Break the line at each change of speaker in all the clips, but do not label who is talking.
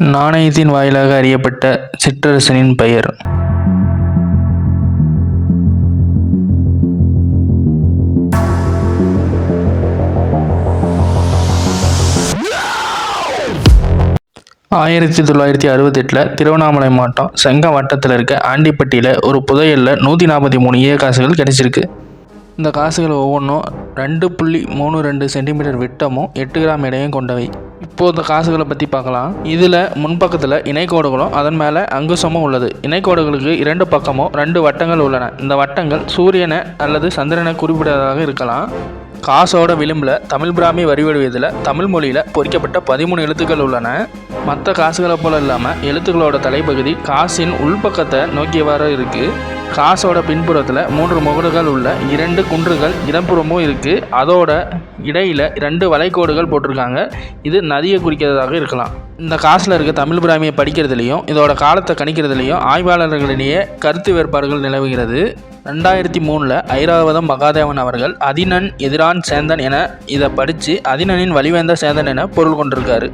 நாணயத்தின் வாயிலாக அறியப்பட்ட சிற்றரசனின் பெயர். ஆயிரத்தி தொள்ளாயிரத்தி அறுபத்தெட்டில் திருவண்ணாமலை மாவட்டம் செங்கம் வட்டத்தில் இருக்க ஆண்டிப்பட்டியில் ஒரு புதையலில் நூற்றி நாற்பத்தி மூணு ஏ காசுகள் கிடைச்சிருக்கு. இந்த காசுகள் ஒவ்வொன்றும் ரெண்டு புள்ளி மூணு ரெண்டு சென்டிமீட்டர் விட்டமும் எட்டு கிராம் இடையும் கொண்டவை. இப்போது இந்த காசுகளை பற்றி பார்க்கலாம். இதில் முன்பக்கத்தில் இணைக்கோடுகளும் அதன் மேலே அங்குசமும் உள்ளது. இணைக்கோடுகளுக்கு இரண்டு பக்கமும் ரெண்டு வட்டங்கள் உள்ளன. இந்த வட்டங்கள் சூரியனை அல்லது சந்திரனை குறிப்பிடுவதாக இருக்கலாம். காசோட விளிம்பில் தமிழ் பிராமி வரிவடிவதில் தமிழ் மொழியில் பொறிக்கப்பட்ட பதிமூணு எழுத்துக்கள் உள்ளன. மற்ற காசுகளை போல இல்லாமல் எழுத்துக்களோட தலைப்பகுதி காசின் உள்பக்கத்தை நோக்கியவாறு இருக்குது காசோட பின்புறத்தில் மூன்று முகடுகள் உள்ள இரண்டு குன்றுகள் இடம்புறமும் இருக்குது அதோட இடையில் ரெண்டு வளைகோடுகள் போட்டிருக்காங்க. இது நதியை குறிக்கிறதாக இருக்கலாம். இந்த காசில் இருக்க தமிழ் பிராமியை படிக்கிறதுலையும் இதோட காலத்தை கணிக்கிறதுலையும் ஆய்வாளர்களிடையே கருத்து வேறுபாடுகள் நிலவுகிறது. ரெண்டாயிரத்தி மூணில் ஐராவதம் மகாதேவன் அவர்கள் அதினன் எதிரான் சேந்தன் என இதை படித்து அதினனின் வழிவேந்த சேந்தன் என பொருள் கொண்டிருக்காரு.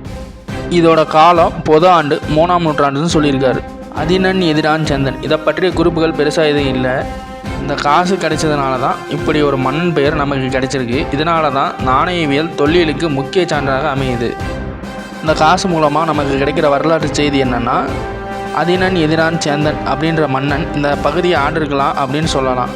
இதோட காலம் பொது ஆண்டு மூணாம் நூற்றாண்டுன்னு சொல்லியிருக்காரு. அதினன் எதிரான் சேந்தன் இதை பற்றிய குறிப்புகள் பெருசாக எதுவும் இல்லை. இந்த காசு கிடைச்சதுனால தான் இப்படி ஒரு மன்னன் பெயர் நமக்கு கிடைச்சிருக்கு. இதனால தான் நாணயவியல் தொல்லியலுக்கு முக்கிய சான்றாக அமையுது. இந்த காசு மூலமாக நமக்கு கிடைக்கிற வரலாற்று செய்தி என்னென்னா அதினன் எதிரான் சேந்தன் அப்படின்ற மன்னன் இந்த பகுதியை ஆண்டிருக்கலாம் அப்படின்னு சொல்லலாம்.